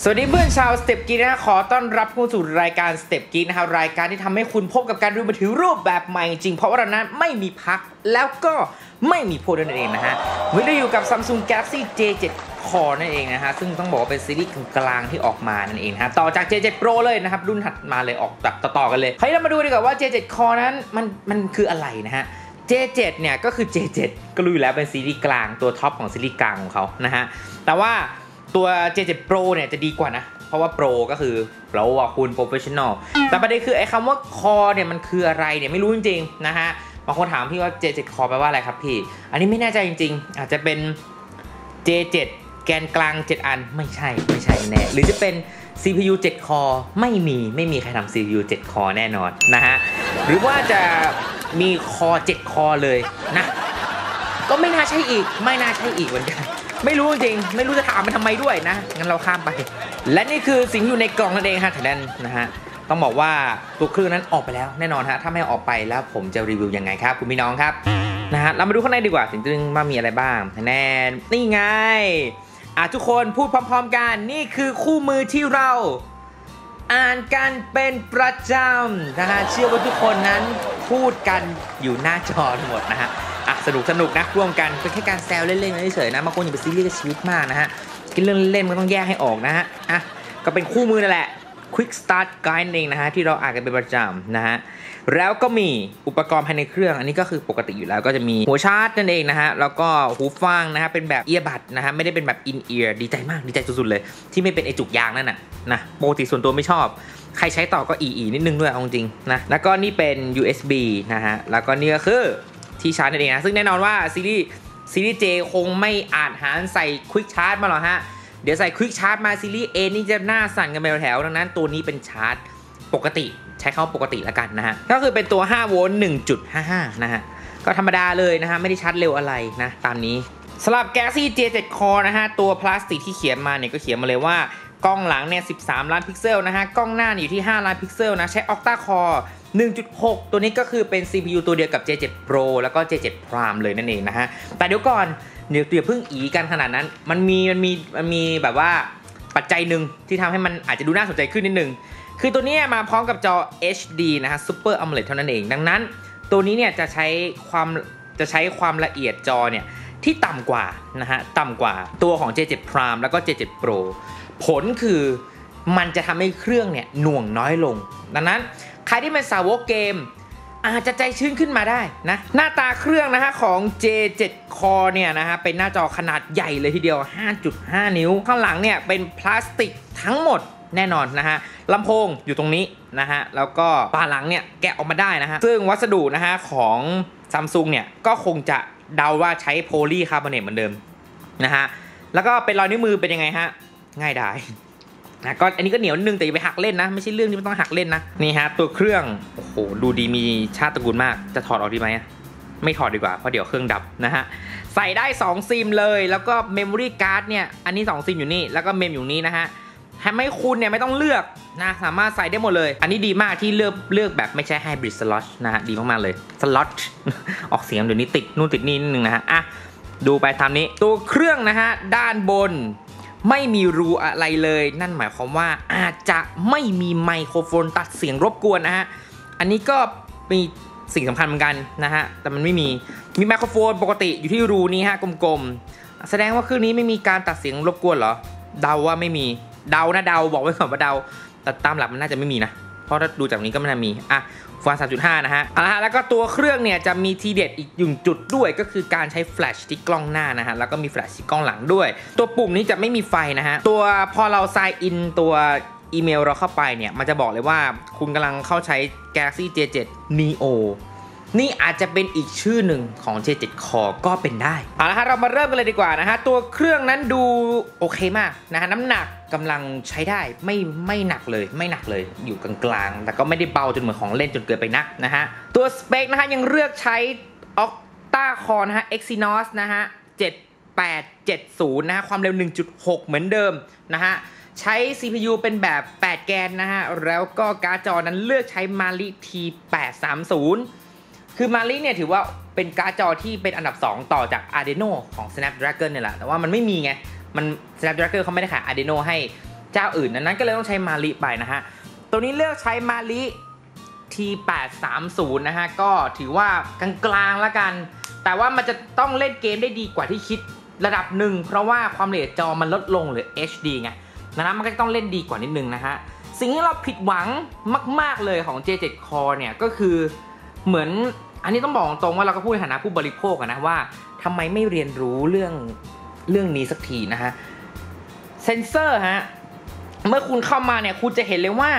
สวัสดีเพื่อนชาวสเต็ปกีนะขอต้อนรับเข้าสู่รายการสเต็ปกีนะครับรายการที่ทำให้คุณพบกับการดูมือถือรูปแบบใหม่จริงเพราะว่าเรานั้นไม่มีพักแล้วก็ไม่มีโพดนั่นเองนะฮะวันนี้อยู่กับ Samsung Galaxy J7 Core นั่นเองนะฮะซึ่งต้องบอกว่าเป็นซีรีส์กลางที่ออกมานั่นเองฮะต่อจาก J7 Pro เลยนะครับรุ่นถัดมาเลยออกแบบต่อๆกันเลยคราวนี้เรามาดูดีกว่าว่า J7 Core นั้นมันมันคืออะไรนะฮะ J7 เนี่ยก็คือ J7 ก็รู้อยู่แล้วเป็นซีรีส์กลางตัวท็อปของซีรีส์กลางของเขานะฮะแต่ว่า ตัว J7 Pro เนี่ยจะดีกว่านะ เพราะว่า Pro ก็คือเราว่าคุณ Professional แต่ประเด็นคือไอ้คำว่า Core เนี่ยมันคืออะไรเนี่ยไม่รู้จริงๆนะฮะบางคนถามพี่ว่า J7 Core แปลว่าอะไรครับพี่ อันนี้ไม่แน่ใจจริง ๆ อาจจะเป็น J7 แกนกลาง 7 อันไม่ใช่ไม่ใช่แน่หรือจะเป็น CPU 7 core ไม่มีไม่มีใครทำ CPU 7 core แน่นอนนะฮะหรือว่าจะมี core 7 core เลยนะ ก็ไม่น่าใช่อีก ไม่น่าใช่อีกเหมือนกัน ไม่รู้จริง ไม่รู้จะถามมันทำไมด้วยนะ งั้นเราข้ามไป และนี่คือสิ่งอยู่ในกล่องนั่นเองฮะแทนนะฮะ ต้องบอกว่าตัวเครื่องนั้นออกไปแล้วแน่นอนฮะ ถ้าไม่ออกไปแล้วผมจะรีวิวยังไงครับคุณพี่น้องครับ นะฮะ เรามาดูข้างในดีกว่า ถึงๆว่ามีอะไรบ้างแน่นี่ไง อะทุกคนพูดพร้อม ๆ กัน นี่คือคู่มือที่เรา อ่านกันเป็นประจำนะฮะเชื่อว่าทุกคนนั้นพูดกันอยู่หน้าจอทั้งหมดนะฮะอะสนุกสนุกนะร่วมกันเป็นแค่การแซวเล่นๆเฉยๆนะบางคนอย่าไปซีเรียสกับชีวิตมากนะฮะกินเรื่องเล่นๆมันต้องแยกให้ออกนะฮะอะก็เป็นคู่มือนั่นแหละ Quick Start Guide เองนะฮะที่เราอ่านกันเป็นประจำนะฮะแล้วก็มีอุปกรณ์ภายในเครื่อง อันนี้ก็คือปกติอยู่แล้วก็จะมีหัวชาร์จนั่นเองนะฮะแล้วก็หูฟังนะฮะเป็นแบบเอียบัดนะฮะไม่ได้เป็นแบบ in ear ดีใจมากดีใจสุดๆเลย ที่ไม่เป็นไอจุกยางนั่นน่ะนะปกติส่วนตัวไม่ชอบ ใครใช้ต่อก็อีอีนิดนึงด้วยเอาจริงนะแล้วก็นี่เป็น USB นะฮะแล้วก็นี่ก็คือที่ชาร์จนั่นเองนะซึ่งแน่นอนว่าซีรีส์ซีรีส์ J คงไม่อาจหารใส่ Quick Charge มาหรอกฮะ เดี๋ยวใส่ Quick Charge มาซีรีส์ A นี่จะหน้าสั่นกันไปแถวดังนั้นตัวนี้เป็นชาร์จปกติใช้เข้าปกติแล้วกันนะฮะ ก็คือเป็นตัว 5 โวลต์ 1.55 นะฮะ ก็ธรรมดาเลยนะฮะ ไม่ได้ชาร์จเร็วอะไรนะ ตามนี้สำหรับ g a s ซี่ J7 Core นะฮะ ตัวพลาสติกที่เขียนมาเนี่ยก็เขียนมาเลยว่า กล้องหลังเนี่ย 13 ล้านพิกเซลนะฮะ กล้องหน้าอยู่ที่ 5 ล้านพิกเซลนะ ใช้ Octa Core 1.6 ตัวนี้ก็คือเป็น CPU ตัวเดียวกับ J7 Pro แล้วก็ J7 Prime เลยนั่นเองนะฮะ แต่เดี๋ยวก่อนเดี๋ยวอย่าเพิ่งอีกันขนาดนั้น มันมีมันมีมันมีแบบว่าปัจจัยหนึ่งที่ทำให้มันอาจจะดูน่าสนใจขึ้นนิดนึง คือตัวนี้มาพร้อมกับจอ HD นะฮะ Super AMOLED เท่านั้นเอง ดังนั้น ตัวนี้เนี่ยจะใช้ความจะใช้ความละเอียดจอเนี่ยที่ต่ำกว่านะฮะต่ำกว่าตัวของ J7 Prime แล้วก็ J7 Pro ผลคือมันจะทำให้เครื่องเนี่ยหน่วงน้อยลง ดังนั้นใครที่เป็นสาวกเกม อาจจะใจชื้นขึ้นมาได้นะ หน้าตาเครื่องนะฮะของ J7 Core เนี่ยนะฮะเป็นหน้าจอขนาดใหญ่เลยทีเดียว 5.5 นิ้ว ข้างหลังเนี่ยเป็นพลาสติกทั้งหมดแน่นอนนะฮะลำโพงอยู่ตรงนี้นะฮะแล้วก็ปาหลังเนี่ยแกะออกมาได้นะฮะซึ่งวัสดุนะฮะของซัมซุงเนี่ยก็คงจะเดาว่าใช้โพลีคาร์บอเนตเหมือนเดิมนะฮะแล้วก็เป็นรอยนิ้วมือเป็นยังไงฮะ ง่ายไดายนะก็อันนี้ก็เหนียวนึงแต่อย่าไปหักเล่นนะ ไม่ใช่เรื่องที่มันต้องหักเล่นนะนี่ฮะตัวเครื่องโอ้โหดูดีมีชาติตระกูลมากจะถอดออกดีไหมไม่ถอดดีกว่าเพราะเดี๋ยวเครื่องดับนะฮะใส่ได้ 2 ซิมเลยแล้วก็เมมโมรี่การ์ดเนี่ยอันนี้ 2 ซิมอยู่นี่แล้วก็เมมอยู่นี่นะฮะทำให้คุณเนี่ยไม่ต้องเลือกนะสามารถใส่ได้หมดเลย อันนี้ดีมากที่เลือกเลือกแบบไม่ใช่ไฮบริดสล็อตนะฮะดีมากๆเลยสล็อตออกเสียงเดี๋ยวนี้ติดนู่นติดนี่นิดนึงนะฮะอะดูไปตามนี้ตัวเครื่องนะฮะด้านบน ไม่มีรูอะไรเลย นั่นหมายความว่าอาจจะไม่มีไมโครโฟนตัดเสียงรบกวนนะฮะ อันนี้ก็มีสิ่งสำคัญเหมือนกันนะฮะ แต่มันไม่มี มีไมโครโฟนปกติอยู่ที่รูนี้ฮะกลมๆ แสดงว่าเครื่องนี้ไม่มีการตัดเสียงรบกวนเหรอ เดาว่าไม่มี เดานะเดาบอกไว้ก่อนว่าเดา แต่ตามหลักมันน่าจะไม่มีนะ เพราะถ้าดูจากนี้ก็ไม่น่ามี อะ ฟัน3.5 นะฮะเอาละฮะแล้วก็ตัวเครื่องเนี่ยจะมีทีเด็ดอีกหนึ่งจุดด้วยก็คือการใช้แฟลชที่กล้องหน้านะฮะแล้วก็มีแฟลชที่กล้องหลังด้วย ตัวปุ่มนี้จะไม่มีไฟนะฮะตัวพอเราไซน์อินตัวอีเมลเราเข้าไปเนี่ยมันจะบอกเลยว่าคุณกำลังเข้าใช้ Galaxy J7 Neo นี่อาจจะเป็นอีกชื่อหนึ่งของ J7 Core ก็เป็นได้ เอาละฮะเรามาเริ่มกันเลยดีกว่านะฮะ ตัวเครื่องนั้นดูโอเคมากนะฮะน้ำหนักกำลังใช้ได้ไม่ไม่หนักเลยไม่หนักเลยอยู่กลางๆ แต่ก็ไม่ได้เบาจนเหมือนของเล่นจนเกินไปนักนะฮะ ตัวสเปคนะฮะยังเลือกใช้ Octa Core นะฮะ Exynos นะฮะ 7870 นะฮะ ความเร็ว 1.6 เหมือนเดิมนะฮะใช้ CPU เป็นแบบ 8 แกนนะฮะ แล้วก็การ์ดจอนั้นเลือกใช้ Mali T830 คือ Mali เนี่ยถือว่าเป็นการ์ดจอที่เป็นอันดับ 2 ต่อจาก Adreno ของ Snapdragon เนี่ยแหละแต่ว่ามันไม่มีไง มัน Snapdragon เขาไม่ได้ขาย Adreno ให้เจ้าอื่นนั้นก็เลยต้องใช้มาลิไปนะฮะ ตัวนี้เลือกใช้มาลิ T830 นะฮะ ก็ถือว่ากลางๆแล้วกัน แต่ว่ามันจะต้องเล่นเกมได้ดีกว่าที่คิดระดับหนึ่ง เพราะว่าความละเอียดจอมันลดลงหรือ HD ไงนะมันก็ต้องเล่นดีกว่านิดนึงนะฮะ สิ่งที่เราผิดหวังมาก ๆเลยของ J7 Core เนี่ยก็คือ เหมือนอันนี้ต้องบอกตรงว่าเราก็พูดในฐานะผู้บริโภคนะว่าทำไมไม่เรียนรู้เรื่องเรื่องนี้สักทีนะฮะเซนเซอร์ฮะเมื่อคุณเข้ามาเนี่ยคุณจะเห็นเลยว่า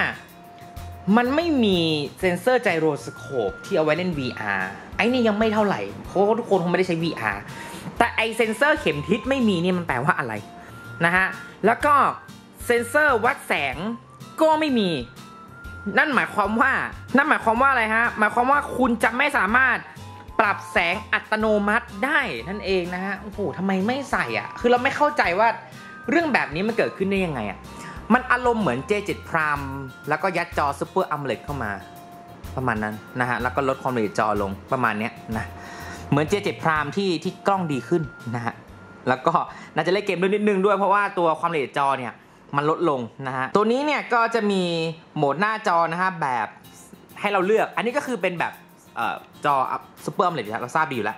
มันไม่มีเซนเซอร์ไจโรสโคปที่เอาไว้เล่น VR ไอ้นี่ยังไม่เท่าไหร่เพราะทุกคนคงไม่ได้ใช้ VR แต่ไอเซนเซอร์เข็มทิศไม่มีเนี่ยมันแปลว่าอะไรนะฮะแล้วก็เซนเซอร์วัดแสงก็ไม่มี นั่นหมายความว่า นั่นหมายความว่าอะไรฮะ หมายความว่าคุณจะไม่สามารถปรับแสงอัตโนมัติได้นั่นเองนะฮะ โอ้โหทำไมไม่ใส่อะ คือเราไม่เข้าใจว่าเรื่องแบบนี้มันเกิดขึ้นได้ยังไงอะ มันอารมณ์เหมือน J7 Prime แล้วก็ยัดจอ Super AMOLED เข้ามา ประมาณนั้นนะฮะ แล้วก็ลดความละเอียดจอลงประมาณนี้นะ เหมือน J7 Prime ที่ที่กล้องดีขึ้นนะฮะ แล้วก็น่าจะเล่นเกมด้วยนิดนึงด้วยเพราะว่าตัวความละเอียดจอเนี่ย มันลดลงนะฮะ ตัวนี้เนี่ยก็จะมีโหมดหน้าจอนะฮะแบบให้เราเลือก อันนี้ก็คือเป็นแบบออจอซูเปอร์มเลดเราทราบดีอยู่แล้ว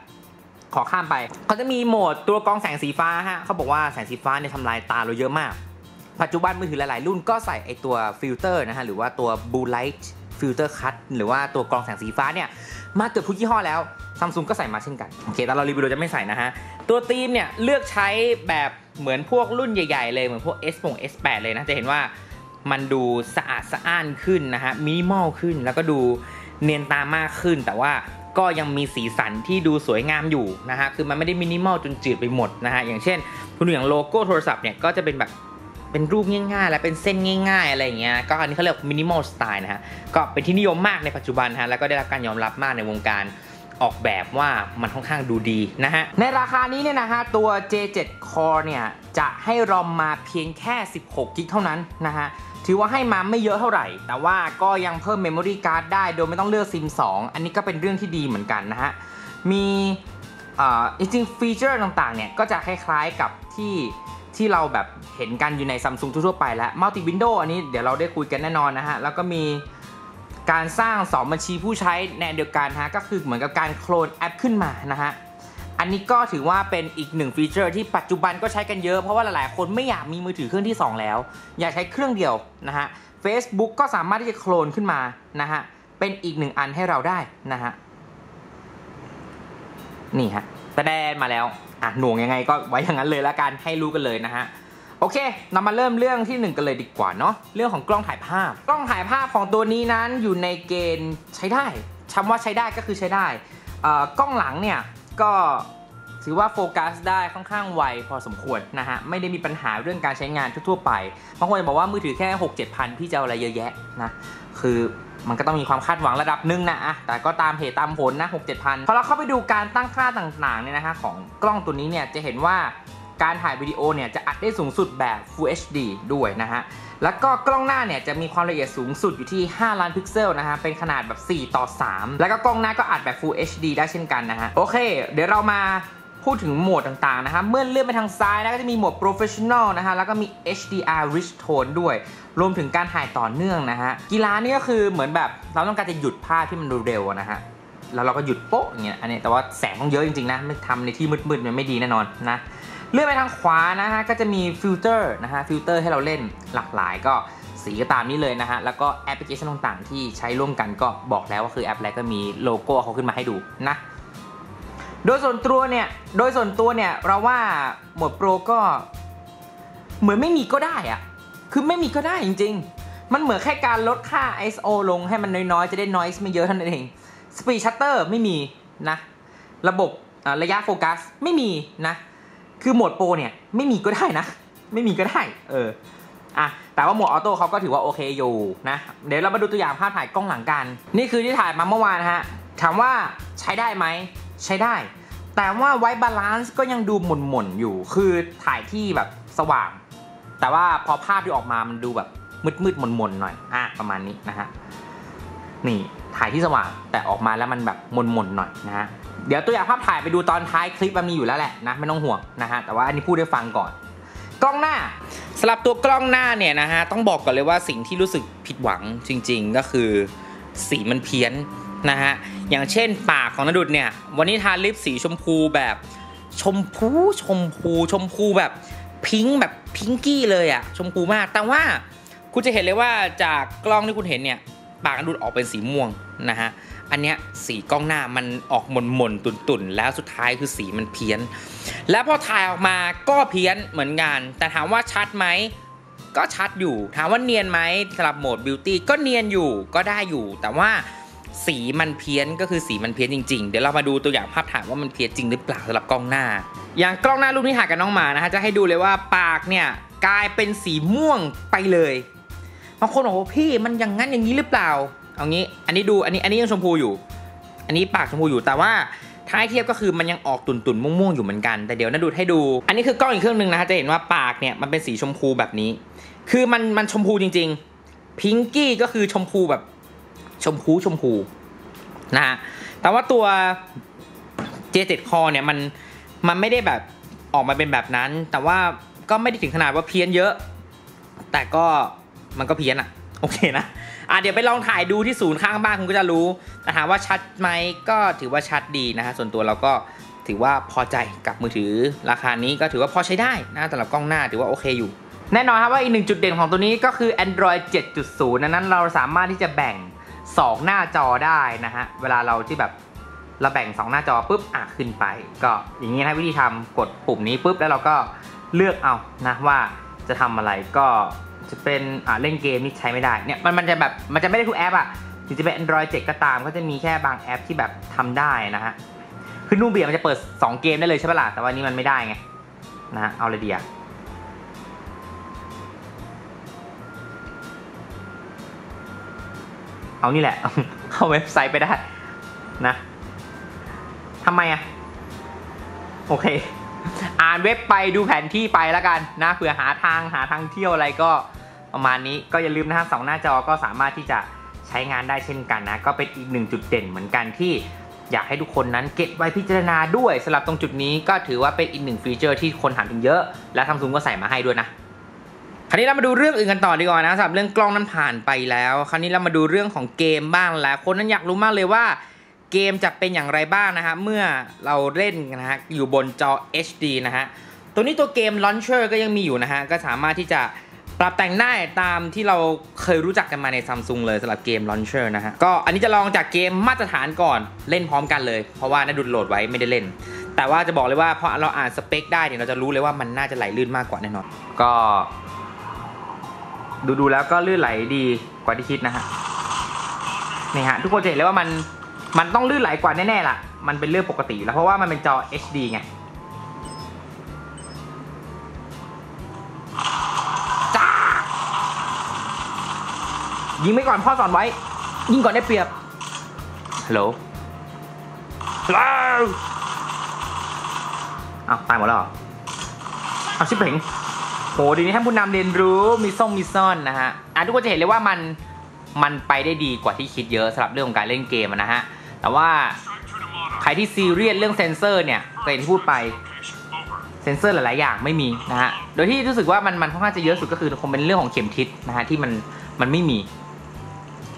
ขอข้ามไปเขาจะมีโหมดตัวกรองแสงสีฟ้าฮะเขาบอกว่าแสงสีฟ้าเนี่ยทำลายตาเราเยอะมาก ปัจจุบันมือถือหลาย ๆ รุ่นก็ใส่ไอตัวฟิลเตอร์นะฮะหรือว่าตัว Blue Light Filter Cut หรือว่าตัวกรองแสงสีฟ้าเนี่ยมาเกือบทุกยี่ห้อแล้ว ซัมซุงก็ใส่มาเช่นกัน โอเค แต่เรารีวิวเราจะไม่ใส่นะฮะ ตัวธีมเนี่ยเลือกใช้แบบเหมือนพวกรุ่นใหญ่ ๆ เลย เหมือนพวก S ปง S8 เลยนะ จะเห็นว่ามันดูสะอาดสะอ้านขึ้นนะฮะ มินิมอลขึ้น แล้วก็ดูเนียนตามากขึ้น แต่ว่าก็ยังมีสีสันที่ดูสวยงามอยู่นะฮะ คือมันไม่ได้มินิมอลจนจืดไปหมดนะฮะ อย่างเช่น คุณดูอย่างโลโก้โทรศัพท์เนี่ยก็จะเป็นแบบเป็นรูปง่ายๆ และเป็นเส้นง่ายๆ อะไรอย่างเงี้ย ก็อันนี้เขาเรียกมินิมอลสไตล์นะฮะ ก็เป็นที่นิยมมากในปัจจุบันฮะ แล้วก็ได้รับการยอมรับมากในวงการ ออกแบบว่ามันค่อนข้างดูดีนะฮะ ในราคานี้เนี่ยนะฮะ ตัว J7 Core เนี่ย จะให้รอมมาเพียงแค่ 16กิกเท่านั้นนะฮะ ถือว่าให้มาไม่เยอะเท่าไหร่ แต่ว่าก็ยังเพิ่มเมมโมรี่การ์ดได้โดยไม่ต้องเลือกซิม2 อันนี้ก็เป็นเรื่องที่ดีเหมือนกันนะฮะ มีจริงๆฟีเจอร์ต่างๆเนี่ย ก็จะคล้ายๆกับที่ที่เราแบบเห็นกันอยู่ในซัมซุงทั่วไปแล้วมัลติวินโดว์อันนี้เดี๋ยวเราได้คุยกันแน่นอนนะฮะ แล้วก็มี การสร้าง 2 บัญชีผู้ใช้แนเดียวกันฮะก็คือเหมือนกับการโคลนแอปขึ้นมานะฮะอันนี้ก็ถือว่าเป็นอีกหนึ่งฟีเจอร์ที่ปัจจุบันก็ใช้กันเยอะเพราะว่าหลายๆ คนไม่อยากมีมือถือเครื่องที่ 2 แล้ว อยากใช้เครื่องเดียวนะฮะ Facebook ก็สามารถที่จะโคลนขึ้นมานะฮะเป็นอีกหนึ่งอันให้เราได้นะฮะนี่ฮะแสดงมาแล้วอะหน่วงยังไงก็ไว้อย่างนั้นเลยละกันให้รู้กันเลยนะฮะ โอเค เรามาเริ่มเรื่องที่ 1 กันเลยดีกว่าเนาะ เรื่องของกล้องถ่ายภาพ กล้องถ่ายภาพของตัวนี้นั้นอยู่ในเกณฑ์ใช้ได้คำว่าใช้ได้ก็คือใช้ได้ กล้องหลังเนี่ยก็ถือว่าโฟกัสได้ค่อนข้างไวพอสมควรนะฮะ ไม่ได้มีปัญหาเรื่องการใช้งานทั่วๆไป บางคนบอกว่ามือถือแค่ 6 7 พันพี่จะอะไรเยอะแยะนะ คือมันก็ต้องมีความคาดหวังระดับหนึ่งนะอะแต่ก็ตามเหตุตามผลนะ 6 7 พันพอเราเข้าไปดูการตั้งค่าต่างๆเนี่ยนะฮะของกล้องตัวนี้เนี่ยจะเห็นว่า การถ่ายวิดีโอเนี่ยจะอัดได้สูงสุดแบบ Full HD ด้วยนะฮะ แล้วก็กล้องหน้าเนี่ยจะมีความละเอียดสูงสุดอยู่ที่ 5 ล้านพิกเซลนะฮะ เป็นขนาดแบบ 4 ต่อ 3 แล้วก็กล้องหน้าก็อัดแบบ Full HD ได้เช่นกันนะฮะ โอเค เดี๋ยวเรามาพูดถึงโหมดต่างๆนะฮะเมื่อเลื่อนไปทางซ้ายนะก็จะมีโหมด Professional นะฮะ แล้วก็มี HDR Rich Tone ด้วย รวมถึงการถ่ายต่อเนื่องนะฮะ กีฬานี่ก็คือเหมือนแบบเราต้องการจะหยุดภาพที่มันเร็วนะฮะแล้วเราก็หยุดโป๊ะอย่างเงี้ย อันนี้แต่ว่าแสงต้องเยอะจริงๆนะ ไม่ทำในที่มืดๆมันไม่ดีแน่นอนนะ เลื่อนไปทางขวานะฮะก็จะมีฟิลเตอร์นะฮะฟิลเตอร์ให้เราเล่นหลากหลายก็สีก็ตามนี้เลยนะฮะ แล้วก็แอปพลิเคชันต่างๆ ที่ใช้ร่วมกันก็บอกแล้วว่าคือแอปอะไรก็มีโลโก้เขาขึ้นมาให้ดูนะ โดยส่วนตัวเนี่ย โดยส่วนตัวเนี่ยเราว่าหมดโปรก็เหมือนไม่มีก็ได้อะคือไม่มีก็ได้จริง ๆ มันเหมือนแค่การลดค่า ISO ลงให้มันน้อยๆ จะได้ noise ไม่เยอะเท่านั้นเอง Speed Shutter ไม่มีนะ ระบบระยะโฟกัสไม่มีนะ คือโหมดโปรเนี่ยไม่มีก็ได้นะ ไม่มีก็ได้ เอออะแต่ว่าโหมดออโต้เขาก็ถือว่าโอเคอยู่นะเดี๋ยวเรามาดูตัวอย่างภาพถ่ายกล้องหลังกัน นี่คือที่ถ่ายมาเมื่อวานฮะถามว่าใช้ได้ไหมใช้ได้ แต่ว่าไว้บาลานซ์ก็ยังดูหม่นๆอยู่คือถ่ายที่แบบสว่าง แต่ว่าพอภาพที่ออกมามันดูแบบมืดๆหม่นๆหน่อยอะประมาณนี้นะฮะนี่ถ่ายที่สว่างแต่ออกมาแล้วมันแบบหม่นๆหน่อยนะฮะ เดี๋ยวตัวอย่างภาพถ่ายไปดูตอนท้ายคลิปมันมีอยู่แล้วแหละนะไม่ต้องห่วงนะฮะแต่ว่าอันนี้พูดได้ฟังก่อน กล้องหน้าสำหรับตัวกล้องหน้าเนี่ยนะฮะต้องบอกก่อนเลยว่าสิ่งที่รู้สึกผิดหวังจริง ๆ ก็คือสีมันเพี้ยนนะฮะอย่างเช่นปากของนดุดเนี่ยวันนี้ทาลิปสีชมพูแบบชมพูชมพูชมพูแบบพิงค์แบบพิงกี้เลยอะชมพูมาก แต่ว่าคุณจะเห็นเลยว่าจากกล้องที่คุณเห็นเนี่ยปากนดุดออกเป็นสีม่วงนะฮะ อันเนี้ยสีกล้องหน้ามันออกหม่นหม่นตุ่นตุนแล้วสุดท้ายคือสีมันเพี้ยน แล้วพอถ่ายออกมาก็เพี้ยนเหมือนกัน แต่ถามว่าชัดไหมก็ชัดอยู่ ถามว่าเนียนไหมสำหรับโหมดบิวตี้ก็เนียนอยู่ก็ได้อยู่ แต่ว่าสีมันเพี้ยนก็คือสีมันเพี้ยนจริง ๆ เดี๋ยวเรามาดูตัวอย่างภาพถ่ายว่ามันเพี้ยนจริงหรือเปล่าสำหรับกล้องหน้า อย่างกล้องหน้ารูปที่ถ่ายกับน้องหมานะฮะจะให้ดูเลยว่าปากเนี่ยกลายเป็นสีม่วงไปเลยบางคนบอกว่าพี่มันอย่างนั้นอย่างนี้หรือเปล่า เอางี้ อันนี้ดูอันนี้อันนี้ยังชมพูอยู่ อันนี้ปากชมพูอยู่แต่ว่าท้ายเทียบก็คือมันยังออกตุ่นๆม่วงๆอยู่เหมือนกันแต่เดี๋ยวนะดูให้ดู อันนี้คือกล้องอีกเครื่องหนึ่งนะฮะจะเห็นว่าปากเนี่ยมันเป็นสีชมพูแบบนี้ คือมันมันชมพูจริง ๆ พิงกี้ก็คือชมพูแบบชมพูชมพูนะฮะแต่ว่าตัว J7 Core เนี่ยมันมันไม่ได้แบบออกมาเป็นแบบนั้น แต่ว่าก็ไม่ได้ถึงขนาดว่าเพี้ยนเยอะ แต่ก็มันก็เพี้ยนอะโอเคนะ อะเดี๋ยวไปลองถ่ายดูที่ศูนย์ข้างบ้านคุณก็จะรู้แต่ถามว่าชัดไหมก็ถือว่าชัดดีนะฮะส่วนตัวเราก็ถือว่าพอใจกับมือถือราคานี้ก็ถือว่าพอใช้ได้นะสำหรับกล้องหน้าถือว่าโอเคอยู่ แน่นอนครับว่าอีกหนึ่งจุดเด่นของตัวนี้ก็คือ Android 7.0ดังนั้นเราสามารถที่จะแบ่ง 2 หน้าจอได้นะฮะเวลาเราที่แบบเราแบ่ง 2 หน้าจอปุ๊บอะขึ้นไป ก็อย่างนี้นะวิธีทำกดปุ่มนี้ปุ๊บแล้วเราก็เลือกเอานะว่าจะทำอะไรก็ จะเป็นอ่าเล่นเกมนี่ใช้ไม่ได้เนี่ยมันมันจะแบบมันจะไม่ได้ทุกแอปอะถึงจะเป็น Android 7 ก็ตาม ก็จะมีแค่บางแอปที่แบบทำได้นะฮะคือนูเบียมันจะเปิด 2 เกมได้เลยใช่ปะล่ะแต่ว่านี้มันไม่ได้ไงนะฮะเอาเลยเดียเอานี่แหละ เข้าเว็บไซต์ไปได้นะทำไมอะโอเค อ่านเว็บไปดูแผนที่ไปแล้วกันนะเผื่อหาทางหาทางเที่ยวอะไรก็ประมาณนี้ก็อย่าลืมนะฮะสองหน้าจอก็สามารถที่จะใช้งานได้เช่นกันนะก็เป็นอีกหนึ่งจุดเด่นเหมือนกันที่อยากให้ทุกคนนั้นเก็บไว้พิจารณาด้วยสำหรับตรงจุดนี้ก็ถือว่าเป็นอีกหนึ่งฟีเจอร์ที่คนถามถึงเยอะ และซัมซุงก็ใส่มาให้ด้วยนะคราวนี้เรามาดูเรื่องอื่นกันต่อดีกว่านะสำหรับเรื่องกล้องนั้นผ่านไปแล้ว คราวนี้เรามาดูเรื่องของเกมบ้างแล้ว คนนั้นอยากรู้มากเลยว่า เกมจะเป็นอย่างไรบ้างนะฮะเมื่อเราเล่นนะฮะอยู่บนจอ HD นะฮะตัวนี้ตัวเกม Launcher ก็ยังมีอยู่นะฮะก็สามารถที่จะปรับแต่งได้ตามที่เราเคยรู้จักกันมาใน Samsung เลยสำหรับเกม Launcher นะฮะก็อันนี้จะลองจากเกมมาตรฐานก่อนเล่นพร้อมกันเลย เพราะว่านาดุดโหลดไว้ไม่ได้เล่น แต่ว่าจะบอกเลยว่าพอเราอ่านสเปคได้เนี่ยเราจะรู้เลยว่ามันน่าจะไหลลื่นมากกว่าแน่นอน ก็ ดูดูแล้วก็ลื่นไหลดีกว่าที่คิดนะฮะนี่ฮะทุกคนจะเห็นเลยว่ามัน มันต้องลื่นไหลกว่าแน่ๆล่ะ มันเป็นเรื่องปกติอยู่แล้วเพราะว่ามันเป็นจอ HD ไงจ้ายิงไปก่อนพ่อสอนไว้ ยิงก่อนได้เปรียบ ฮัลโหลฮัลโหลอ้าวตายหมดแล้วเหรออ้าวชิบเพ่งโหดีนี้ท่านผู้นำเรียนรู้มีซ่องมีซ่อนนะฮะอะทุกคนจะเห็นเลยว่ามันมันไปได้ดีกว่าที่คิดเยอะสำหรับเรื่องของการเล่นเกมนะฮะ แต่ว่าใครที่ซีเรียสเรื่องเซนเซอร์เนี่ยก็อย่างที่พูดไปเซนเซอร์หลายๆอย่างไม่มีนะฮะ โดยที่รู้สึกว่ามันมันค่อนข้างจะเยอะสุดก็คือคงเป็นเรื่องของเข็มทิศนะฮะที่มันมันไม่มี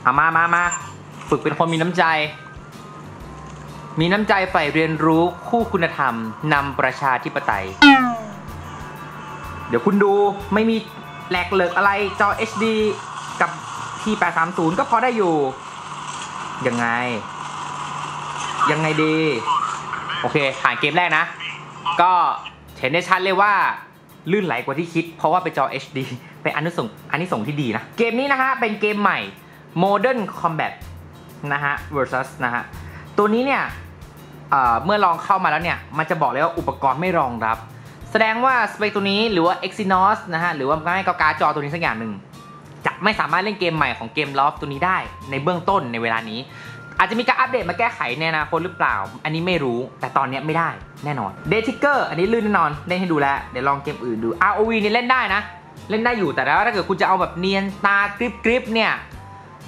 เอามามามาฝึกเป็นคนมีน้ำใจ มีน้ำใจใฝ่เรียนรู้คู่คุณธรรมนำประชาธิปไตย เดี๋ยวคุณดูไม่มีแหลกเหลิกอะไรจอ HD กับ T830 ก็พอได้อยู่ ยังไง ยังไงดี โอเค ผ่านเกมแรกนะ ก็เห็นได้ชัดเลยว่าลื่นไหลกว่าที่คิด เพราะว่าเป็นจอ HD เป็นอันนี้ส่งอันนี้ส่งที่ดีนะ เกมนี้นะฮะ เป็นเกมใหม่ Modern Combat นะฮะ versus นะฮะ ตัวนี้เนี่ยเมื่อลองเข้ามาแล้วเนี่ย มันจะบอกเลยว่าอุปกรณ์ไม่รองรับ แสดงว่าสเปคตัวนี้หรือว่า Exynos นะฮะ หรือว่าไม่ก็การ์ดจอตัวนี้สักอย่างหนึ่งจะไม่สามารถเล่นเกมใหม่ของเกมลอฟตัวนี้ได้ในเบื้องต้นในเวลานี้ อาจจะมีการอัปเดตมาแก้ไขในอนาคตหรือเปล่า อันนี้ไม่รู้แต่ตอนนี้ไม่ได้แน่นอน d a y t i c k e r อันนี้ลื่นแน่นอนเล่นให้ดูแลเดี๋ยวลองเกมอื่นดู ROV นี่เล่นได้นะ เล่นได้อยู่แต่แล้วถ้าเกิดคุณจะเอาแบบเนียนตากริบกริบเนี่ย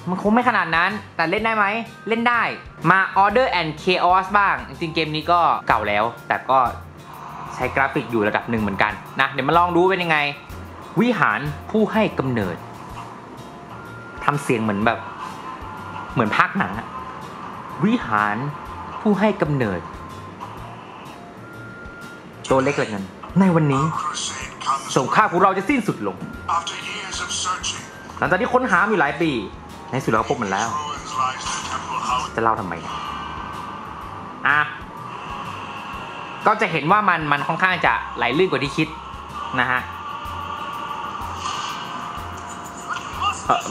มันคงไม่ขนาดนั้น แต่เล่นได้ไหม เล่นได้ มา Order and Chaos บ้าง จริงเกมนี้ก็เก่าแล้ว แต่ก็ใช้ช้กราฟิกอยู่ระดับหนึ่งเหมือนกันนะ เดี๋ยวมาลองดูเป็นยังไง วิหารผู้ให้กำเนิด ทำเสียงเหมือนแบบ เหมือนภาคหนังอะ วิหารผู้ให้กำเนิด ตัวเล็กเหลือเกินในวันนี้สงครามของเราจะสิ้นสุดลง หลังจากที่ค้นหามาอยู่หลายปี ในที่สุดเราก็พบมันแล้ว จะเล่าทำไมอะก็จะเห็นว่ามันมันค่อนข้างจะไหลลื่นกว่าที่คิดนะฮะ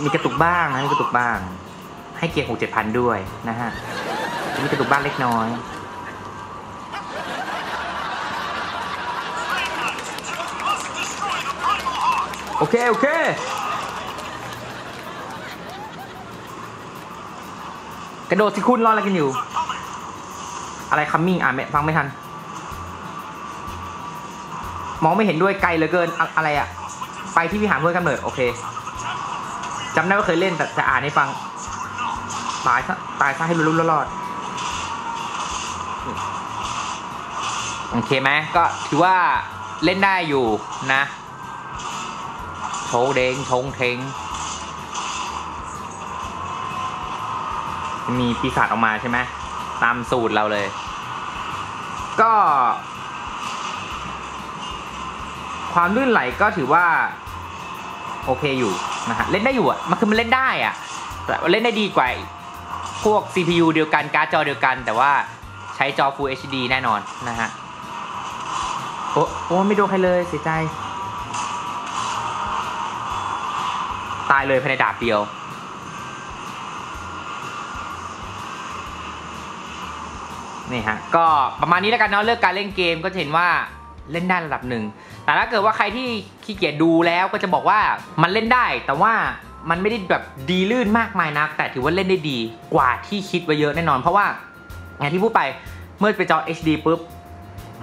มีกระตุกบ้างนะมีกระตุกบ้าง ให้เกียร์หกเจ็ดพันด้วยนะฮะมีกระตุกบ้างเล็กน้อยโอเค โอเค กระโดดสิคุณรออะไรกันอยู่ อะไรคัมมิ่งอ่านไม่ฟังไม่ทัน มองไม่เห็นด้วยไกลเหลือเกินอะอะไรอะไปที่วิหารเพื่อนกำเนิด โอเคจำได้ว่าเคยเล่นแต่จะอ่านให้ฟัง ตายซะตายซะให้รู้ๆรอดๆโอเคไหมก็ถือว่าเล่นได้อยู่นะโชเด้งชงเทงมีปีศาจออกมาใช่ไหมตามสูตรเราเลย ก็ ความลื่นไหลก็ถือว่า โอเคอยู่นะฮะเล่นได้อยู่อะมันคือมันเล่นได้อะแต่เล่นได้ดีกว่า พวก CPU เดียวกันการ์ดจอเดียวกัน แต่ว่าใช้จอ Full HD แน่นอนนะฮะ โอ้โอ้ไม่โดนใครเลยเสียใจ ตายเลยภายในดาบเดียวนี่ฮะก็ประมาณนี้แล้วกันเนาะเลือกการเล่นเกมก็จะเห็นว่าเล่นได้ระดับหนึ่งแต่ถ้าเกิดว่าใครที่ขี้เกียจดูแล้วก็จะบอกว่ามันเล่นได้ แต่ว่า มันไม่ได้แบบดีลื่นมากมายนัก แต่ถือว่าเล่นได้ดีกว่าที่คิดไว้เยอะแน่นอน เพราะว่าอย่างที่พูดไปเมื่อไปจอ HD ปุ๊บ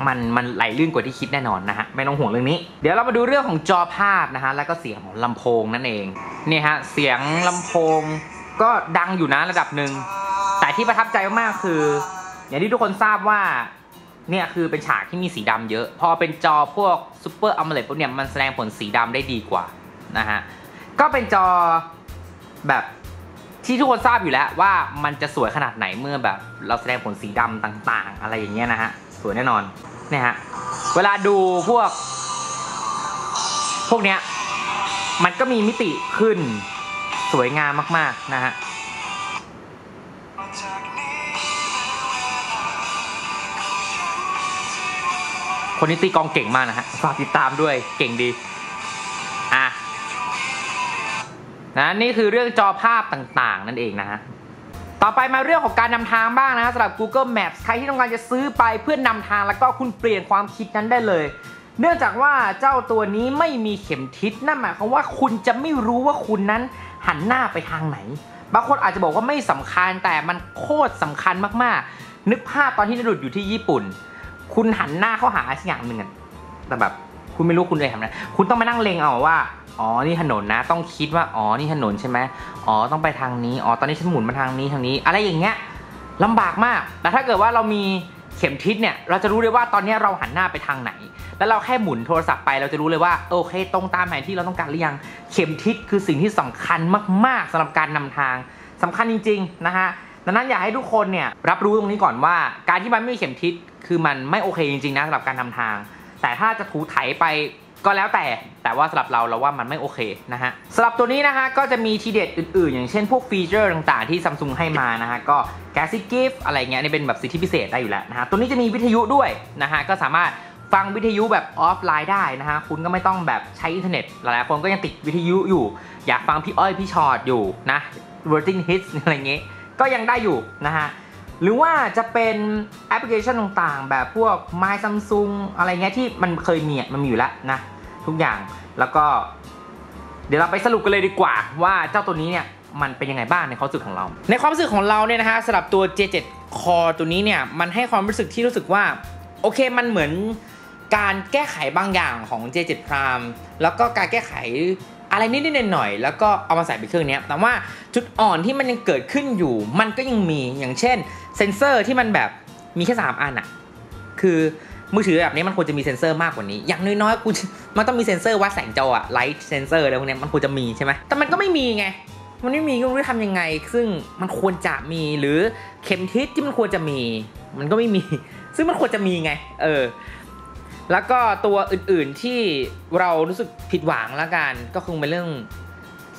มันมันไหลลื่นกว่าที่คิดแน่นอนนะฮะไม่ต้องห่วงเรื่องนี้ เดี๋ยวเรามาดูเรื่องของจอภาพนะฮะแล้วก็เสียงของลำโพงนั่นเองนี่ฮะเสียงลำโพงก็ดังอยู่นะระดับหนึ่งแต่ที่ประทับใจมากคือ อย่างที่ทุกคนทราบว่าเนี่ยคือเป็นฉากที่มีสีดำเยอะ พอเป็นจอพวกซูเปอร์อัมเลตปุ๊บเนี่ยมันแสดงผลสีดำได้ดีกว่านะฮะ ก็เป็นจอแบบที่ทุกคนทราบอยู่แล้วว่ามันจะสวยขนาดไหนเมื่อแบบ เราแสดงผลสีดำต่างๆ อะไรอย่างเงี้ยนะฮะ สวยแน่นอนเนี่ยฮะ เวลาดูพวก พวกเนี้ย มันก็มีมิติขึ้นสวยงามมาก ๆ นะฮะคนนี้ตีกองเก่งมากนะฮะฝากติดตามด้วยเก่งดี นะนี่คือเรื่องจอภาพต่างๆ นั่นเองนะฮะต่อไปมาเรื่องของการนำทางบ้างนะสำหรับ Google Maps ใครที่ต้องการจะซื้อไปเพื่อนนำทางแล้วก็คุณเปลี่ยนความคิดนั้นได้เลย เนื่องจากว่าเจ้าตัวนี้ไม่มีเข็มทิศนั่นหมายความว่าคุณจะไม่รู้ว่าคุณนั้นหันหน้าไปทางไหน บางคนอาจจะบอกว่าไม่สำคัญแต่มันโคตรสำคัญมากๆ นึกภาพตอนที่นดุดอยู่ที่ญี่ปุ่น คุณหันหน้าเข้าหาสักอย่างหนึ่งแต่แบบคุณไม่รู้คุณจะทำอะไรคุณต้องมานั่งเลงเอาว่า อ๋อ นี่ถนนนะ ต้องคิดว่า อ๋อ นี่ถนนใช่ไหมอ๋อ ต้องไปทางนี้ อ๋อ ตอนนี้ฉันหมุนมาทางนี้ ทางนี้ อะไรอย่างเงี้ยลำบากมาก แต่ถ้าเกิดว่าเรามีเข็มทิศเนี่ย เราจะรู้เลยว่าตอนนี้เราหันหน้าไปทางไหน แล้วเราแค่หมุนโทรศัพท์ไป เราจะรู้เลยว่า โอเค ตรงตามแผนที่เราต้องการหรือยัง เข็มทิศคือสิ่งที่สำคัญมาก ๆสำหรับการนำทางสำคัญจริง ๆ นะฮะ ดังนั้นอยากให้ทุกคนเนี่ยรับรู้ตรงนี้ก่อนว่า การที่มันไม่มีเข็มทิศ คือมันไม่โอเคจริง ๆ นะสำหรับการนำทาง แต่ถ้าจะถูไถไป ก็แล้วแต่แต่ว่าสำหรับเราเราว่ามันไม่โอเคนะฮะสำหรับตัวนี้นะฮะก็จะมีทีเด็ดอื่นๆ อย่างเช่นพวกฟีเจอร์ต่างๆที่ซัมซุงให้มานะฮะก็ g a s กิฟอะไรเงี้ยนี่เป็นแบบสิทธิพิเศษได้อยู่แล้วนะฮะตัวนี้จะมีวิทยุด้วยนะฮะก็สามารถฟังวิทยุแบบออฟไลน์ได้นะฮะคุณก็ไม่ต้องแบบใช้อินเทอร์เน็ตหลายๆคนก็ยังติดวิทยุอยู่ อยากฟังพี่อ้อยพี่ชอตอยู่นะ Virgin Hits อะไรเงี้ยก็ยังได้อยู่นะฮะ หรือว่าจะเป็นแอปพลิเคชันต่างๆ แบบพวก My Samsung อะไรเงี้ยที่มันเคยมีอะมันมีอยู่แล้วนะ ทุกอย่างแล้วก็ เดี๋ยวเราไปสรุปกันเลยดีกว่า ว่าเจ้าตัวนี้เนี่ยมันเป็นยังไงบ้างในความรู้สึกของเรา ในความรู้สึกของเราเนี่ยนะฮะสำหรับตัว J7 Core ตัวนี้เนี่ยมันให้ความรู้สึกที่รู้สึกว่า โอเคมันเหมือนการแก้ไขบางอย่างของ J7 Prime แล้วก็การแก้ไขอะไรนิดๆหน่อยๆแล้วก็เอามาใส่ไปเครื่องนี้แต่ว่าจุดอ่อนที่มันยังเกิดขึ้นอยู่ มันก็ยังมีอย่างเช่น เซนเซอร์ที่มันแบบมีแค่ 3 อันอะคือมือถือแบบนี้มันควรจะมีเซนเซอร์มากกว่านี้ อย่างน้อยๆคุณมันต้องมีเซนเซอร์วัดแสงจออะไลท์เซนเซอร์อะไรพวกเนี้ยมันควรจะมีใช่ไหมแต่มันก็ไม่มีไง มันไม่มีก็ไม่รู้จะทำยังไง ซึ่งมันควรจะมีหรือเข็มทิศที่มันควรจะมี มันก็ไม่มี ซึ่งมันควรจะมีไง เออ แล้วก็ตัวอื่นๆที่เรารู้สึกผิดหวังละกัน ก็คงเป็นเรื่อง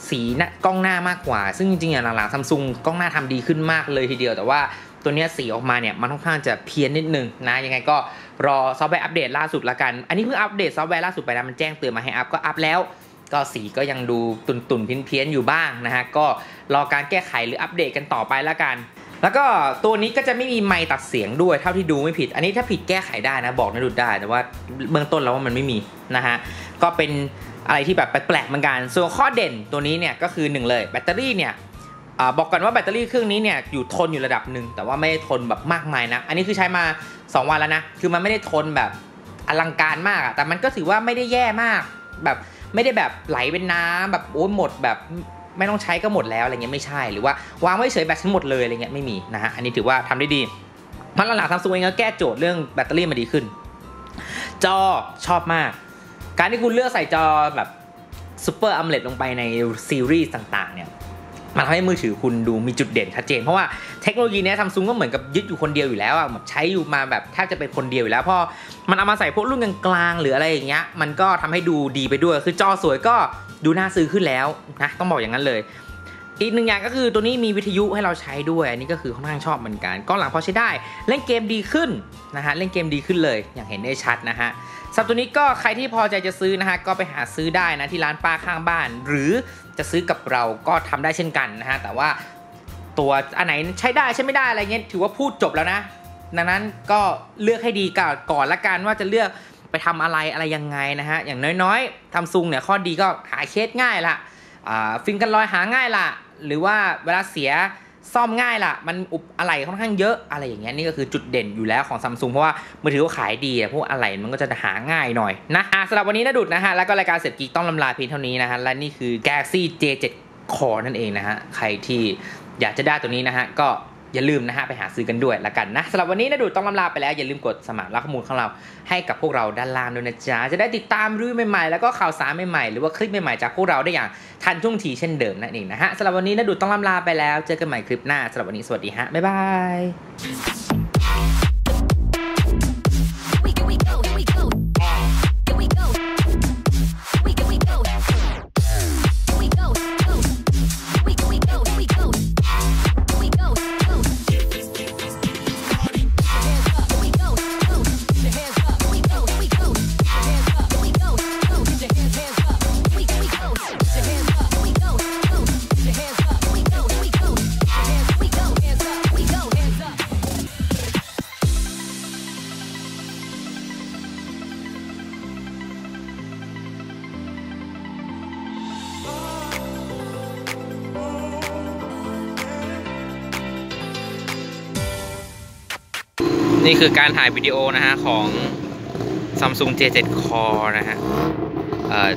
สีหน้ากล้องหน้ามากกว่า ซึ่งจริงๆอย่างหลังๆซัมซุงกล้องหน้าทำดีขึ้นมากเลยทีเดียวแต่ว่า ตัวเนี้ยสีออกมาเนี่ยมันค่อนข้างจะเพี้ยนนิดนึงนะยังไงก็รอซอฟต์แวร์อัปเดตล่าสุดละกัน อันนี้เพิ่งอัปเดตซอฟต์แวร์ล่าสุดไปนะมันแจ้งเตือนมาให้อัปก็อัพแล้ว ก็สีก็ยังดูตุนตุนๆเพี้ยนๆอยู่บ้างนะฮะก็รอการแก้ไขหรืออัปเดตกันต่อไปละกัน แล้วก็ตัวนี้ก็จะไม่มีไมค์ตัดเสียงด้วยเท่าที่ดูไม่ผิด อันนี้ถ้าผิดแก้ไขได้นะบอกนะดูได้แต่ว่าเบื้องต้นแล้วว่ามันไม่มีนะฮะก็เป็นอะไรที่แบบแปลกๆเหมือนกัน ส่วนข้อเด่นตัวนี้เนี่ยก็คือหนึ่งเลยแบตเตอรี่เนี่ย บอกก่อนว่าแบตเตอรี่เครื่องนี้เนี่ยอยู่ทนอยู่ระดับหนึ่งแต่ว่าไม่ได้ทนแบบมากมายนะอันนี้คือใช้มา 2 วันแล้วนะคือมันไม่ได้ทนแบบอลังการมากอะแต่มันก็ถือว่าไม่ได้แย่มากแบบไม่ได้แบบไหลเป็นน้ำแบบโอ้ยหมดแบบไม่ต้องใช้ก็หมดแล้วอะไรเงี้ยไม่ใช่หรือว่าวางไว้เฉยแบตฉันหมดเลยอะไรเงี้ยไม่มีนะฮะอันนี้ถือว่าทำได้ดีมันหลังๆซัมซุงเองก็แก้โจทย์เรื่องแบตเตอรี่มาดีขึ้น จอชอบมาก การที่คุณเลือกใส่จอแบบซูเปอร์อัมเลตลงไปในซีรีส์ต่างๆเนี่ย มันทำให้มือถือคุณดูมีจุดเด่นชัดเจน เพราะว่าเทคโนโลยีเนี้ซัมซุงก็เหมือนกับยึดอยู่คนเดียวอยู่แล้วอะแบบใช้อยู่มาแบบแทบจะเป็นคนเดียวอยู่แล้วพอมันเอามาใส่พวกรุ่นกลางๆหรืออะไรอย่างเงี้ยมันก็ทำให้ดูดีไปด้วย คือจอสวยก็ดูน่าซื้อขึ้นแล้วนะต้องบอกอย่างนั้นเลย อีกหนึ่งอย่างก็คือตัวนี้มีวิทยุให้เราใช้ด้วย อันนี้ก็คือค่อนข้างชอบเหมือนกันกล้องหลังพอใช้ได้ เล่นเกมดีขึ้นนะฮะเล่นเกมดีขึ้นเลย อย่างเห็นได้ชัดนะฮะสำหรับตัวนี้ก็ใครที่พอใจจะซื้อนะฮะก็ไปหาซื้อได้นะที่ร้านป้าข้างบ้าน หรือจะซื้อกับเราก็ทำได้เช่นกันนะฮะแต่ว่าตัวอันไหนใช้ได้ใช้ไม่ได้อะไรเงี้ยถือว่าพูดจบแล้วนะดังนั้นก็เลือกให้ดีก่อนอนละกันว่าจะเลือกไปทำอะไรอะไรยังไงนะฮะอย่างน้อยๆทำซุงเนี่ยข้อดีก็หาเคสง่ายละอ่าฟิล์มกันรอยหาง่ายละ หรือว่าเวลาเสียซ่อมง่ายละมันอุบอะไรค่อนข้างเยอะอะไรอย่างเงี้ยนี่ก็คือจุดเด่นอยู่แล้วของซัมซุงเพราะว่ามือถือเขาขายดีอะพวกอะไรมันก็จะหาง่ายหน่อยนะอะสำหรับวันนี้นะดุดนะฮะแล้วก็รายการเสร็จกีกต้องลำลาเพียงเท่านี้นะฮะและนี่คือ Galaxy J7 Core นั่นเองนะฮะใครที่อยากจะได้ตัวนี้นะฮะก็ อย่าลืมนะฮะไปหาซื้อกันด้วยละกันนะสำหรับวันนี้นะดูต้องลำลาไปแล้วอย่าลืมกดสมัครรับข้อมูลของเราให้กับพวกเราด้านล่างด้วยนะจ๊ะจะได้ติดตามรีวิวใหม่ๆแล้วก็ข่าวสารใหม่ๆหรือว่าคลิปใหม่ๆจากพวกเราได้อย่างทันท่วงทีเช่นเดิมนั่นเองนะฮะสำหรับวันนี้นะดูต้องลำลาไปแล้วเจอกันใหม่คลิปหน้าสำหรับวันนี้สวัสดีฮะบ๊ายบาย นี่คือการถ่ายวิดีโอนะฮะของ Samsung J7 Core นะฮะ เอ่อ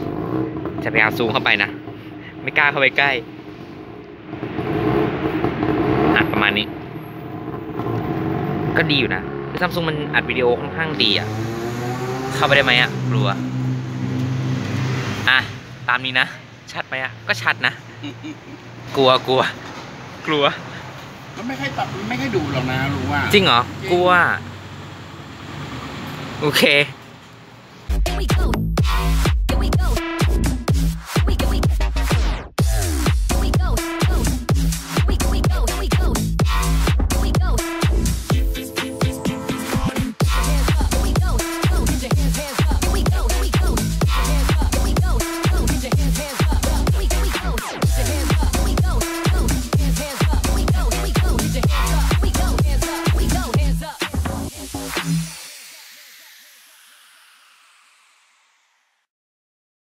จะพยายามซูมเข้าไปนะ ไม่กล้าเข้าไปใกล้อะประมาณนี้ ก็ดีอยู่นะคือซัมซุงมันอัดวิดีโอค่อนข้างดีอะเข้าไปได้ไหมอะกลัว อะ ตามนี้นะ ชัดไหมอะก็ชัดนะ กลัวกลัว กลัว มันไม่ค่อยตัดมันไม่ค่อยดูหรอกนะรู้ว่า จริงเหรอ กลัว โอเค Here we go. Here we go.